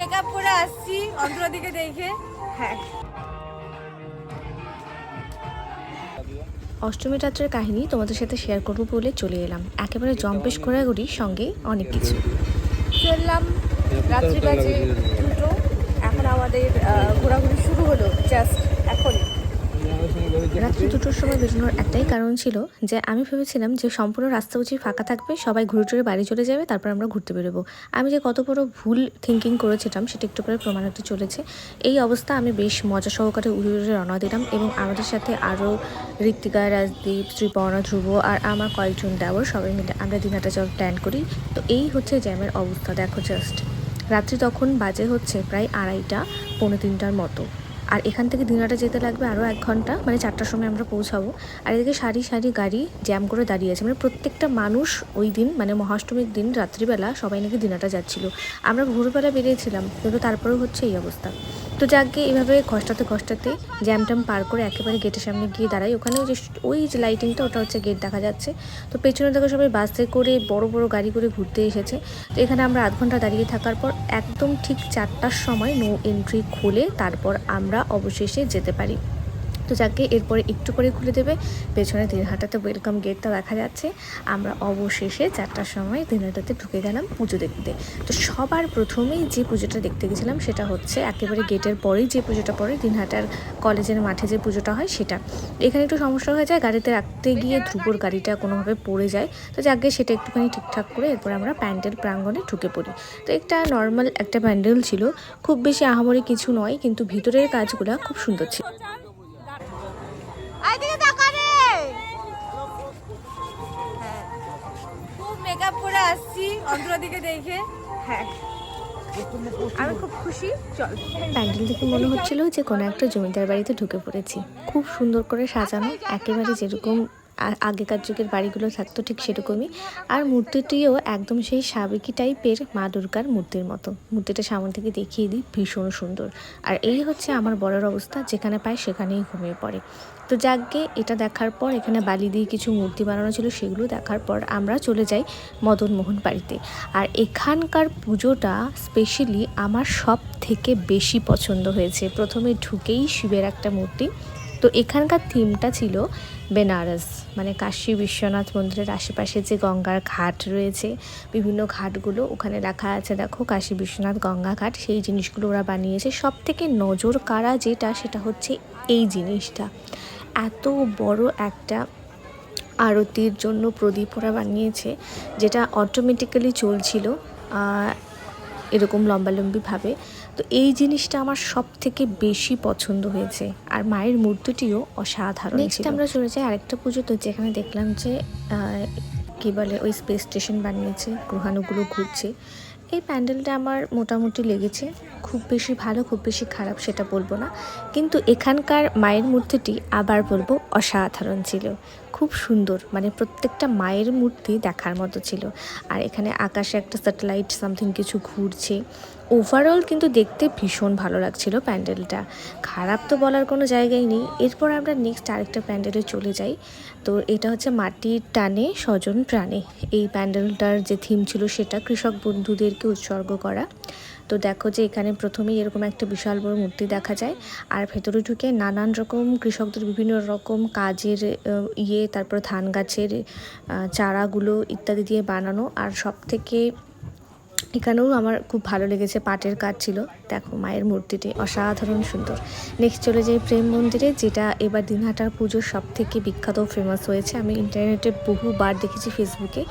Makeup করে আসছি অন্তরাদিকে দেখে। হ্যাঁ। অষ্টমী রাত্রের কাহিনী তোমাদের সাথে শেয়ার করব বলে চলে এলাম। একেবারে জম্পেশ ঘোরাঘুরি সঙ্গে অনেক কিছু। চললাম রাত্রি বাজে দুটো। এখন আমাদের ঘোরাঘুরি শুরু হলো জাস্ট এখনই রাত্রি দুটোর সময় বেরোনোর একটাই কারণ ছিল যে আমি ভেবেছিলাম যে সম্পূর্ণ রাস্তা বুঝি ফাঁকা থাকবে, সবাই ঘুরে টুরে বাড়ি চলে যাবে, তারপর আমরা ঘুরতে বেরোবো। আমি যে কত বড় ভুল থিঙ্কিং করেছিলাম, সেটা একটু পরে প্রমাণ হতে চলেছে। এই অবস্থা আমি বেশ মজা সহকারে উড়ে উড়ে রওনা দিলাম এবং আমাদের সাথে আরও ঋত্বিকা, রাজদীপ শ্রীপর্ণা ধ্রুব আর আমার কয়েকজন দেওয়ার সবাই মিলে আমরা দিনাটা যাওয়ার প্ল্যান করি। তো এই হচ্ছে জ্যামের অবস্থা, দেখো জাস্ট রাত্রি তখন বাজে হচ্ছে প্রায় আড়াইটা, পৌনে তিনটার মতো। আর এখান থেকে দিনাটা যেতে লাগবে আরও এক ঘণ্টা মানে চারটার সময় আমরা পৌঁছাবো। আর এদিকে সারি সারি গাড়ি জ্যাম করে দাঁড়িয়ে আছে। মানে প্রত্যেকটা মানুষ ওই দিন মানে মহাষ্টমীর দিন রাত্রিবেলা সবাই নাকি দিনাটা যাচ্ছিল। আমরা ভোরবেলা বেরিয়েছিলাম, কিন্তু তারপরেও হচ্ছে এই অবস্থা। তো যাকে এভাবে কষ্টাতে জ্যাম ট্যাম পার করে একেবারে গেটের সামনে গিয়ে দাঁড়াই ওখানে যে ওই যে লাইটিংটা ওটা হচ্ছে গেট দেখা যাচ্ছে। তো পেছনে থেকে সবাই বাসে করে বড় বড় গাড়ি করে ঘুরতে এসেছে। তো এখানে আমরা আধ ঘণ্টা দাঁড়িয়ে থাকার পর একদম ঠিক চারটার সময় নো এন্ট্রি খুলে তারপর আমরা অবশেষে যেতে পারি। তো যাকে এরপরে একটু করে খুলে দেবে। পেছনে দিনহাটাতে ওয়েলকাম গেটটা দেখা যাচ্ছে। আমরা অবশেষে চারটার সময় দিনহাটাতে ঢুকে গেলাম পুজো দেখতে। তো সবার প্রথমেই যে পুজোটা দেখতে গেছিলাম সেটা হচ্ছে একেবারে গেটের পরেই যে পুজোটা পড়ে দিনহাটার কলেজের মাঠে যে পুজোটা হয় সেটা। এখানে একটু সমস্যা হয়ে যায়, গাড়িতে রাখতে গিয়ে ধ্রুবর গাড়িটা কোনোভাবে পড়ে যায়। তো যাকে সেটা একটুখানি ঠিকঠাক করে এরপর আমরা প্যান্ডেল প্রাঙ্গণে ঢুকে পড়ি। তো একটা নর্মাল একটা প্যান্ডেল ছিল। খুব বেশি আহামরি কিছু নয়, কিন্তু ভিতরের কাজগুলো খুব সুন্দর ছিল। আসছি অন্তরাদিকে দেখে। হ্যাঁ। মনে হচ্ছিল যে কোনো একটা জমিদার বাড়িতে ঢুকে পড়েছি। খুব সুন্দর করে সাজানো, একেবারে যেরকম আগেকার যুগের বাড়িগুলো থাকতো ঠিক সেরকমই। আর মূর্তিটিও একদম সেই সাবেকি টাইপের মা দুর্গার মূর্তির মতো। মূর্তিটা সামনে থেকে দেখিয়ে দিই, ভীষণ সুন্দর। আর এই হচ্ছে আমার বড়ের অবস্থা, যেখানে পায় সেখানেই ঘুমিয়ে পড়ে। তো যাকগে, এটা দেখার পর এখানে বালি দিয়ে কিছু মূর্তি বানানো ছিল, সেগুলো দেখার পর আমরা চলে যাই মদন মোহন বাড়িতে। আর এখানকার পুজোটা স্পেশালি আমার সব থেকে বেশি পছন্দ হয়েছে। প্রথমে ঢুকেই শিবের একটা মূর্তি। তো এখানকার থিমটা ছিল বেনারস মানে কাশী বিশ্বনাথ মন্দিরের আশেপাশে যে গঙ্গার ঘাট রয়েছে, বিভিন্ন ঘাটগুলো ওখানে রাখা আছে, দেখো কাশী বিশ্বনাথ গঙ্গা ঘাট, সেই জিনিসগুলো ওরা বানিয়েছে। সব থেকে নজর কাড়া যেটা, সেটা হচ্ছে এই জিনিসটা। এত বড় একটা আরতির জন্য প্রদীপ ওরা বানিয়েছে যেটা অটোমেটিক্যালি চলছিল এরকম লম্বালম্বিভাবে। তো এই জিনিসটা আমার সব থেকে বেশি পছন্দ হয়েছে। আর মায়ের মূর্তিটিও অসাধারণ নেক্সট আমরা চলে যাই আরেকটা পুজো তো যেখানে দেখলাম যে কী বলে ওই স্পেস স্টেশন বানিয়েছে গ্রহাণুগুলো ঘুরছে। এই প্যান্ডেলটা আমার মোটামুটি লেগেছে। খুব বেশি ভালো, খুব বেশি খারাপ সেটা বলব না। কিন্তু এখানকার মায়ের মূর্তিটি আবার বলব অসাধারণ ছিল। খুব সুন্দর মানে প্রত্যেকটা মায়ের মূর্তি দেখার মতো ছিল। আর এখানে আকাশে একটা স্যাটেলাইট সামথিং কিছু ঘুরছে। ওভারঅল কিন্তু দেখতে ভীষণ ভালো লাগছিল প্যান্ডেলটা। খারাপ তো বলার কোনো জায়গাই নেই। এরপর আমরা নেক্সট আরেকটা প্যান্ডেলে চলে যাই। তো এটা হচ্ছে মাটির টানে স্বজন প্রাণে। এই প্যান্ডেলটার যে থিম ছিল সেটা কৃষক বন্ধুদেরকে উৎসর্গ করা। তো দেখো যে এখানে প্রথমেই এরকম একটা বিশাল বড় মূর্তি দেখা যায়। আর ভেতরে ঢুকে নানান রকম কৃষকদের বিভিন্ন রকম কাজের ইয়ে তারপর ধান গাছের চারাগুলো ইত্যাদি দিয়ে বানানো। আর সব থেকে এখানেও আমার খুব ভালো লেগেছে, পাটের কাজ ছিল। দেখো, মায়ের মূর্তিটি অসাধারণ সুন্দর। নেক্সট চলে যাই প্রেম মন্দিরে, যেটা এবার দিনহাটার পুজোর সব থেকে বিখ্যাত ফেমাস হয়েছে। আমি ইন্টারনেটে বহুবার দেখেছি ফেসবুকে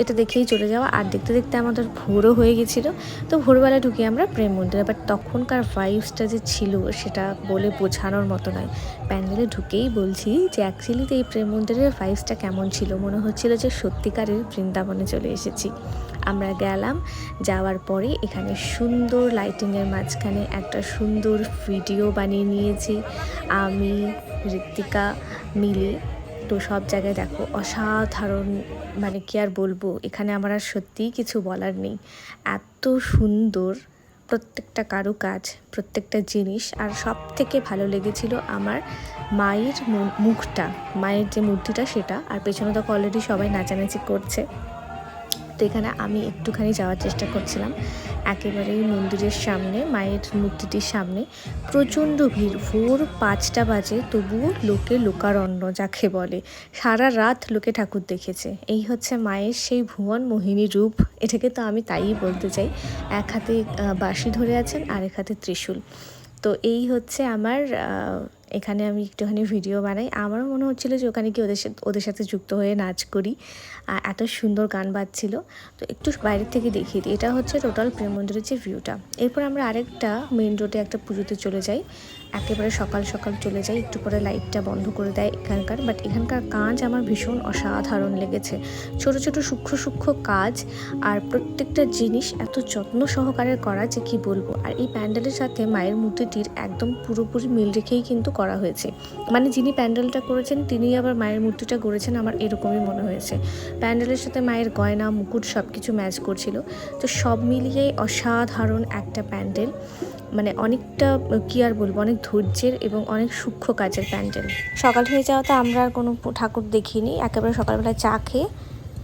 এটা দেখেই চলে যাওয়া। আর দেখতে দেখতে আমাদের ভোরও হয়ে গেছিল। তো ভোরবেলা ঢুকে আমরা প্রেম মন্দিরে বাট তখনকার ভাইবসটা যে ছিল, সেটা বলে বোঝানোর মতো নয়। প্যান্ডেলে ঢুকেই বলছি যে অ্যাকচুয়ালিতে এই প্রেম মন্দিরের ভাইবসটা কেমন ছিল? মনে হচ্ছিল যে সত্যিকারের বৃন্দাবনে চলে এসেছি। আমরা গেলাম, যাওয়ার পরে এখানে সুন্দর লাইটিংয়ের মাঝখানে একটা সুন্দর ভিডিও বানিয়ে নিয়েছি। আমি, ঋত্বিকা, মিলে, তো সব জায়গায় দেখো অসাধারণ মানে কি আর বলব, এখানে আমার আর সত্যিই কিছু বলার নেই। এত সুন্দর প্রত্যেকটা কারুকাজ, প্রত্যেকটা জিনিস, আর সব থেকে ভালো লেগেছিল আমার মায়ের মুখটা, মায়ের যে মূর্তিটা সেটা, আর পেছনে তো অলরেডি সবাই নাচানাচি করছে। তো এখানে আমি একটুখানি যাওয়ার চেষ্টা করছিলাম। একেবারেই মন্দিরের সামনে, মায়ের মূর্তিটির সামনে। প্রচণ্ড ভিড়, ভোর পাঁচটা বাজে, তবুও লোকে লোকারণ্য যাকে বলে। সারা রাত লোকে ঠাকুর দেখেছে। এই হচ্ছে মায়ের সেই ভুবন মোহিনী রূপ। এটাকে তো আমি তাই বলতে চাই। এক হাতে বাঁশি ধরে আছেন আর এক হাতে ত্রিশূল। তো এই হচ্ছে আমার এখানে আমি একটুখানি ভিডিও বানাই। আমারও মনে হচ্ছিল যে ওখানে কি ওদের সাথে ওদের সাথে যুক্ত হয়ে নাচ করি। আর এত সুন্দর গান বাজছিল। তো একটু বাইরের থেকে দেখিয়ে দিই। এটা হচ্ছে টোটাল প্রেম মন্দিরের যে ভিউটা এরপর আমরা আরেকটা মেন রোডে একটা পুজোতে চলে যাই। একেবারে সকাল সকাল চলে যাই। একটু পরে লাইটটা বন্ধ করে দেয় এখানকার। বাট এখানকার কাজ আমার ভীষণ অসাধারণ লেগেছে। ছোট ছোট, সূক্ষ্ম সূক্ষ্ম কাজ। আর প্রত্যেকটা জিনিস এত যত্ন সহকারে করা যে কি বলব। আর এই প্যান্ডেলের সাথে মায়ের মূর্তিটির একদম পুরোপুরি মিল রেখেই কিন্তু করা হয়েছে। মানে যিনি প্যান্ডেলটা করেছেন তিনি আবার মায়ের মূর্তিটা গড়েছেন আমার এরকমই মনে হয়েছে। প্যান্ডেলের সাথে মায়ের গয়না, মুকুট সব কিছু ম্যাচ করছিল। তো সব মিলিয়ে অসাধারণ একটা প্যান্ডেল। মানে অনেকটা, কি আর বলব, অনেক ধৈর্যের এবং অনেক সূক্ষ্ম কাজের প্যান্ডেল। সকাল হয়ে যাওয়াতে আমরা আর কোনো ঠাকুর দেখিনি। একেবারে সকালবেলা চা খেয়ে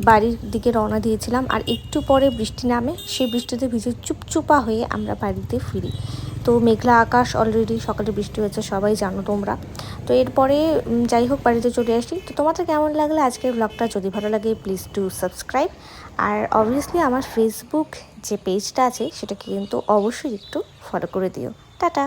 বাড়ির দিকে রওনা দিয়েছিলাম। আর একটু পরে বৃষ্টি নামে সেই বৃষ্টিতে ভিজে চুপচুপা হয়ে আমরা বাড়িতে ফিরি। তো মেঘলা আকাশ অলরেডি সকালে বৃষ্টি হয়েছে, সবাই জানো তোমরা। তো এরপরে যাই হোক, বাড়িতে চলে আসি। তো তোমাদের কেমন লাগলে আজকের ব্লগটা যদি ভালো লাগে প্লিজ ডু সাবস্ক্রাইব আর অবভিয়াসলি আমার ফেসবুক যে পেজটা আছে, সেটাকে কিন্তু অবশ্যই একটু ফলো করে দিও। টাটা!